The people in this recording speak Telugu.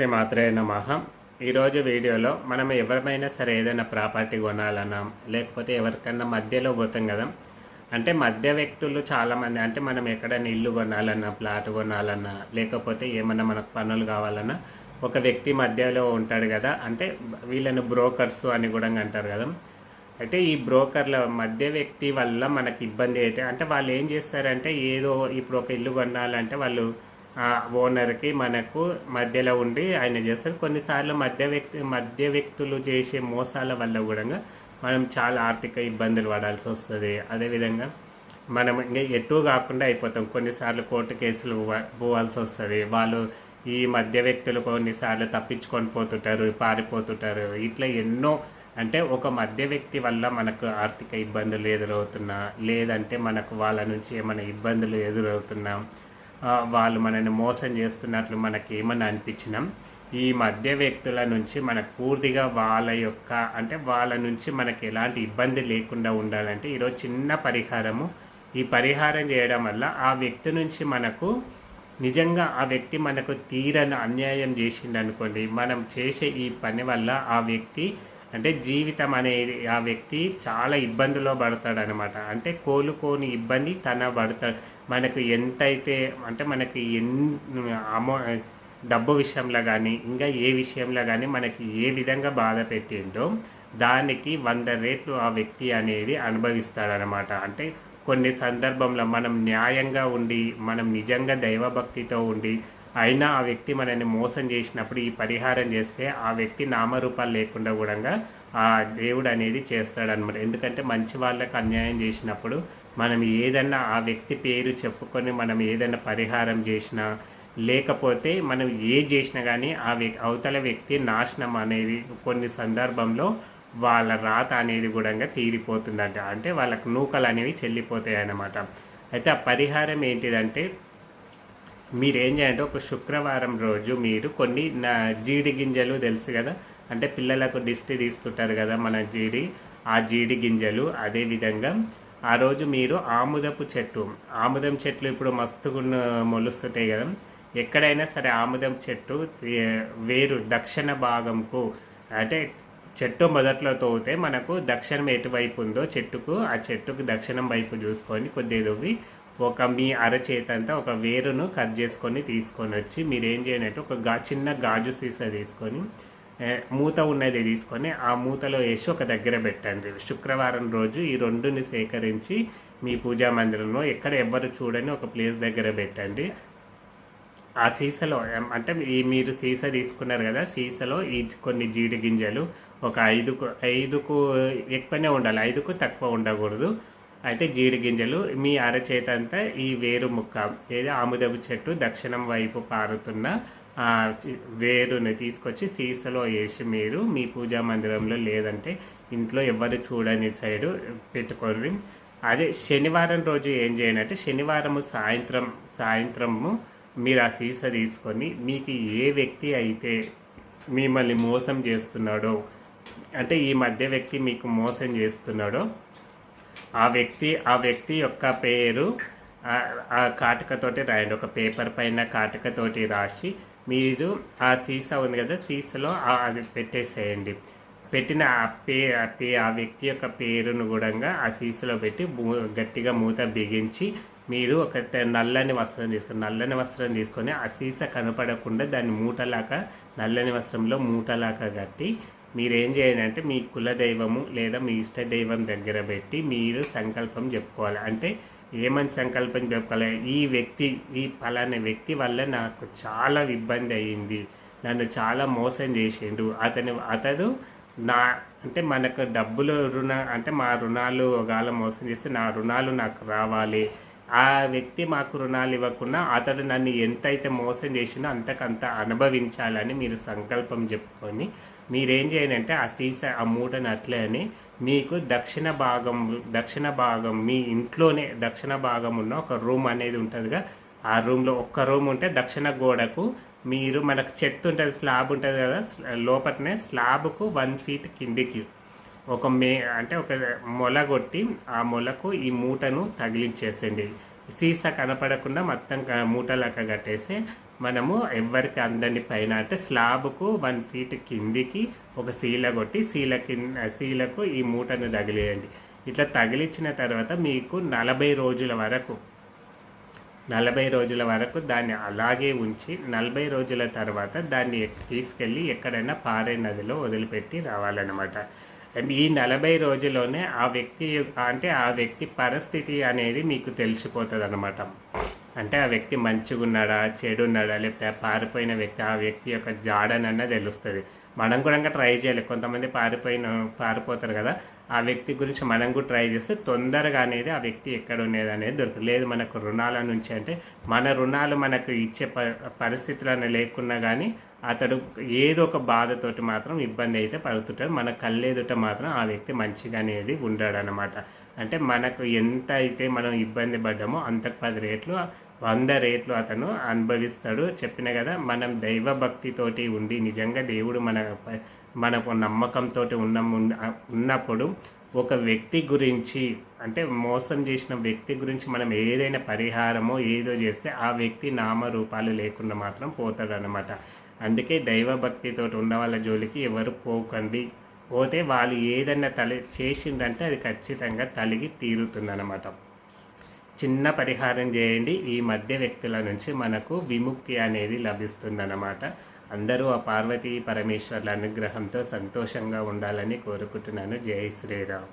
శ్రీ మాత్రే నమ. ఈరోజు వీడియోలో మనం ఎవరిమైనా సరే ఏదైనా ప్రాపర్టీ కొనాలన్నా లేకపోతే ఎవరికన్నా మధ్యలో పోతాం కదా. అంటే మధ్య వ్యక్తులు చాలామంది అంటే మనం ఎక్కడైనా ఇల్లు కొనాలన్నా ప్లాట్ కొనాలన్నా లేకపోతే ఏమన్నా మనకు పనులు కావాలన్నా ఒక వ్యక్తి మధ్యలో ఉంటాడు కదా. అంటే వీళ్ళని బ్రోకర్స్ అని కూడా అంటారు కదా. అయితే ఈ బ్రోకర్ల మధ్య వ్యక్తి వల్ల మనకి ఇబ్బంది అయితే అంటే వాళ్ళు ఏం చేస్తారంటే ఏదో ఇప్పుడు ఒక ఇల్లు కొనాలంటే వాళ్ళు ఓనర్కి మనకు మధ్యలో ఉండి ఆయన చేస్తారు. కొన్నిసార్లు మధ్య వ్యక్తి మధ్య వ్యక్తులు చేసే మోసాల వల్ల కూడా మనం చాలా ఆర్థిక ఇబ్బందులు పడాల్సి వస్తుంది. అదేవిధంగా మనం ఇంకా ఎటు కాకుండా అయిపోతాం. కొన్నిసార్లు కోర్టు కేసులు పోవాల్సి వస్తుంది. వాళ్ళు ఈ మధ్య వ్యక్తులు కొన్నిసార్లు తప్పించుకొని పోతుంటారు పారిపోతుంటారు. ఇట్లా ఎన్నో అంటే ఒక మధ్య వ్యక్తి వల్ల మనకు ఆర్థిక ఇబ్బందులు ఎదురవుతున్నా లేదంటే మనకు వాళ్ళ నుంచి ఏమైనా ఇబ్బందులు ఎదురవుతున్నా వాళ్ళు మనల్ని మోసం చేస్తున్నట్లు మనకి ఏమని అనిపించినాం? ఈ మధ్య వ్యక్తుల నుంచి మనకు పూర్తిగా వాళ్ళ యొక్క అంటే వాళ్ళ నుంచి మనకి ఎలాంటి ఇబ్బంది లేకుండా ఉండాలంటే ఈరోజు చిన్న పరిహారము. ఈ పరిహారం చేయడం వల్ల ఆ వ్యక్తి నుంచి మనకు నిజంగా ఆ వ్యక్తి మనకు తీరని అన్యాయం చేసిందనుకోండి మనం చేసే ఈ పని వల్ల ఆ వ్యక్తి అంటే జీవితం అనేది ఆ వ్యక్తి చాలా ఇబ్బందిలో పడతాడనమాట. అంటే కోలుకోని ఇబ్బంది తన పడతాడు మనకు ఎంతైతే అంటే మనకి ఎన్ అమౌ డబ్బు విషయంలో కానీ ఇంకా ఏ విషయంలో కానీ మనకి ఏ విధంగా బాధ పెట్టిండో దానికి వంద రేట్లు ఆ వ్యక్తి అనేది అనుభవిస్తాడనమాట. అంటే కొన్ని సందర్భంలో మనం న్యాయంగా ఉండి మనం నిజంగా దైవభక్తితో ఉండి అయినా ఆ వ్యక్తి మనల్ని మోసం చేసినప్పుడు ఈ పరిహారం చేస్తే ఆ వ్యక్తి నామరూపాలు లేకుండా కూడా ఆ దేవుడు అనేది చేస్తాడనమాట ఎందుకంటే మంచి వాళ్ళకు అన్యాయం చేసినప్పుడు మనం ఏదన్నా ఆ వ్యక్తి పేరు చెప్పుకొని మనం ఏదైనా పరిహారం చేసినా లేకపోతే మనం ఏ చేసినా కానీ ఆ వ్యక్ అవతల వ్యక్తి నాశనం అనేది కొన్ని సందర్భంలో వాళ్ళ రాత అనేది కూడా తీరిపోతుందంట. అంటే వాళ్ళకు నూకలు అనేవి చెల్లిపోతాయి అన్నమాట అయితే ఆ పరిహారం ఏంటిదంటే మీరు ఏం చేయాలంటే ఒక శుక్రవారం రోజు మీరు కొన్ని నా జీడి గింజలు తెలుసు కదా? అంటే పిల్లలకు దిష్టి తీస్తుంటారు కదా మన జీడి ఆ జీడి గింజలు. అదేవిధంగా ఆ రోజు మీరు ఆముదపు చెట్టు ఆముదం చెట్లు ఇప్పుడు మస్తుగా మొలుస్తుంటాయి కదా? ఎక్కడైనా సరే ఆముదం చెట్టు వేరు దక్షిణ భాగంకు అంటే చెట్టు మొదట్లో తోగితే మనకు దక్షిణం ఎటువైపు ఉందో చెట్టుకు ఆ చెట్టుకు దక్షిణం వైపు చూసుకొని కొద్దిగా దువ్వి ఒక మీ అరచేతంతా ఒక వేరును కట్ చేసుకొని తీసుకొని వచ్చి మీరు ఏం చేయనట్టు ఒక గా చిన్న గాజు సీసా తీసుకొని మూత ఉన్నది తీసుకొని ఆ మూతలో వేసి ఒక దగ్గర పెట్టండి. శుక్రవారం రోజు ఈ రెండుని సేకరించి మీ పూజా మందిరంలో ఎక్కడ ఎవ్వరు చూడని ఒక ప్లేస్ దగ్గర పెట్టండి. ఆ సీసలో అంటే ఈ మీరు సీసా తీసుకున్నారు కదా సీసలో ఈ కొన్ని జీడి గింజలు ఒక ఐదుకు ఐదుకు ఎక్కువనే ఉండాలి. ఐదుకు తక్కువ ఉండకూడదు. అయితే జీడి గింజలు మీ అరచేతంతా ఈ వేరు ముక్క ఏది ఆముదపు చెట్టు దక్షిణం వైపు పారుతున్న ఆ వేరుని తీసుకొచ్చి సీసలో వేసి మీరు మీ పూజా మందిరంలో లేదంటే ఇంట్లో ఎవరు చూడని సైడు పెట్టుకోండి అదే శనివారం రోజు ఏం చేయండి అంటే శనివారము సాయంత్రం సాయంత్రము మీరు ఆ సీసా తీసుకొని మీకు ఏ వ్యక్తి అయితే మిమ్మల్ని మోసం చేస్తున్నాడో అంటే ఈ మధ్య వ్యక్తి మీకు మోసం చేస్తున్నాడో ఆ వ్యక్తి ఆ వ్యక్తి యొక్క పేరు ఆ- ఆ కాటుకతోటి రాయండి. ఒక పేపర్ పైన కాటుకతోటి రాసి మీరు ఆ సీసా ఉంది కదా సీసాలో అది పెట్టేసేయండి. పెట్టిన ఆ పే ఆ పే ఆ వ్యక్తి యొక్క పేరును కూడా ఆ సీసాలో పెట్టి మూ- గట్టిగా మూత బిగించి మీరు ఒక నల్లని వస్త్రం తీసుకొని నల్లని వస్త్రం తీసుకొని ఆ సీసా కనపడకుండా దాన్ని మూటలాగా నల్లని వస్త్రంలో మూటలాగా కట్టి మీరు ఏం చేయండి అంటే మీ కులదైవము లేదా మీ ఇష్ట దైవం దగ్గర పెట్టి మీరు సంకల్పం చెప్పుకోవాలి. అంటే ఏమని సంకల్పం చెప్పుకోవాలి? ఈ వ్యక్తి ఈ ఫలానా వ్యక్తి వల్ల నాకు చాలా ఇబ్బంది అయ్యింది నన్ను చాలా మోసం చేసిండు. అతను అతడు నా అంటే మనకు డబ్బులు రుణ అంటే మా రుణాలు ఒకవేళ మోసం చేస్తే నా రుణాలు నాకు రావాలి. ఆ వ్యక్తి మాకు రుణాలు ఇవ్వకుండా అతడు నన్ను ఎంతైతే మోసం చేసినో అంతకంత అనుభవించాలని మీరు సంకల్పం చెప్పుకొని మీరేం చేయండి అంటే ఆ సీసా ఆ మూటను అట్లే అని మీకు దక్షిణ భాగం దక్షిణ భాగం మీ ఇంట్లోనే దక్షిణ భాగం ఉన్న ఒక రూమ్ అనేది ఉంటుందిగా. ఆ రూమ్లో ఒక్క రూమ్ ఉంటే దక్షిణ గోడకు మీరు మనకు చెత్త ఉంటుంది స్లాబ్ ఉంటుంది కదా లోపలనే స్లాబ్కు వన్ ఫీట్ కిందికి ఒక మే అంటే ఒక మొల కొట్టి ఆ మొలకు ఈ మూటను తగిలించేసండి సీసా కనపడకుండా మొత్తం క- మూటలాగా కట్టేసి మనము ఎవరికి అందని పైన అంటే స్లాబ్కు వన్ ఫీట్ కిందికి ఒక శీల కొట్టి శీల కింద శీలకు ఈ మూటను తగిలేయండి. ఇట్లా తగిలించిన తర్వాత మీకు నలభై రోజుల వరకు నలభై రోజుల వరకు దాన్ని అలాగే ఉంచి నలభై రోజుల తర్వాత దాన్ని తీసుకెళ్ళి ఎక్కడైనా పారే నదిలో వదిలిపెట్టి రావాలన్నమాట. ఈ నలభై రోజుల్లోనే ఆ వ్యక్తి అంటే ఆ వ్యక్తి పరిస్థితి అనేది మీకు తెలిసిపోతుంది అనమాట అంటే ఆ వ్యక్తి మంచిగా ఉన్నాడా చెడు ఉన్నాడా లేకపోతే పారిపోయిన వ్యక్తి ఆ వ్యక్తి యొక్క జాడనన్న తెలుస్తుంది. మనం కూడా ఇంకా ట్రై చేయాలి. కొంతమంది పారిపోయిన పారిపోతారు కదా. ఆ వ్యక్తి గురించి మనం కూడా ట్రై చేస్తే తొందరగా అనేది ఆ వ్యక్తి ఎక్కడ ఉండేది అనేది దొరకదు లేదు మనకు రుణాల నుంచి అంటే మన రుణాలు మనకు ఇచ్చే ప పరిస్థితులను లేకున్నా కానీ అతడు ఏదో ఒక బాధతోటి మాత్రం ఇబ్బంది అయితే పడుతుంటాడు. మన కళ్ళెదుట మాత్రం ఆ వ్యక్తి మంచిగా అనేది ఉండాడనమాట అంటే మనకు ఎంత అయితే మనం ఇబ్బంది పడ్డామో అంతకు పది రేట్లు వంద రేట్లు అతను అనుభవిస్తాడు. చెప్పిన కదా మనం దైవ భక్తితోటి ఉండి నిజంగా దేవుడు మన మనకు నమ్మకంతో ఉన్న ఉన్నప్పుడు ఒక వ్యక్తి గురించి అంటే మోసం చేసిన వ్యక్తి గురించి మనం ఏదైనా పరిహారమో ఏదో చేస్తే ఆ వ్యక్తి నామరూపాలు లేకుండా మాత్రం పోతాడు అనమాట అందుకే దైవభక్తితో ఉన్న వాళ్ళ జోలికి ఎవరు పోకండి. పోతే వాళ్ళు ఏదన్నా తల చేసిందంటే అది ఖచ్చితంగా తలిగి తీరుతుందన్నమాట. చిన్న పరిహారం చేయండి. ఈ మధ్య వ్యక్తుల నుంచి మనకు విముక్తి అనేది లభిస్తుందన్నమాట. అందరూ ఆ పార్వతీ పరమేశ్వర్ల అనుగ్రహంతో సంతోషంగా ఉండాలని కోరుకుంటున్నాను. జై శ్రీరామ్.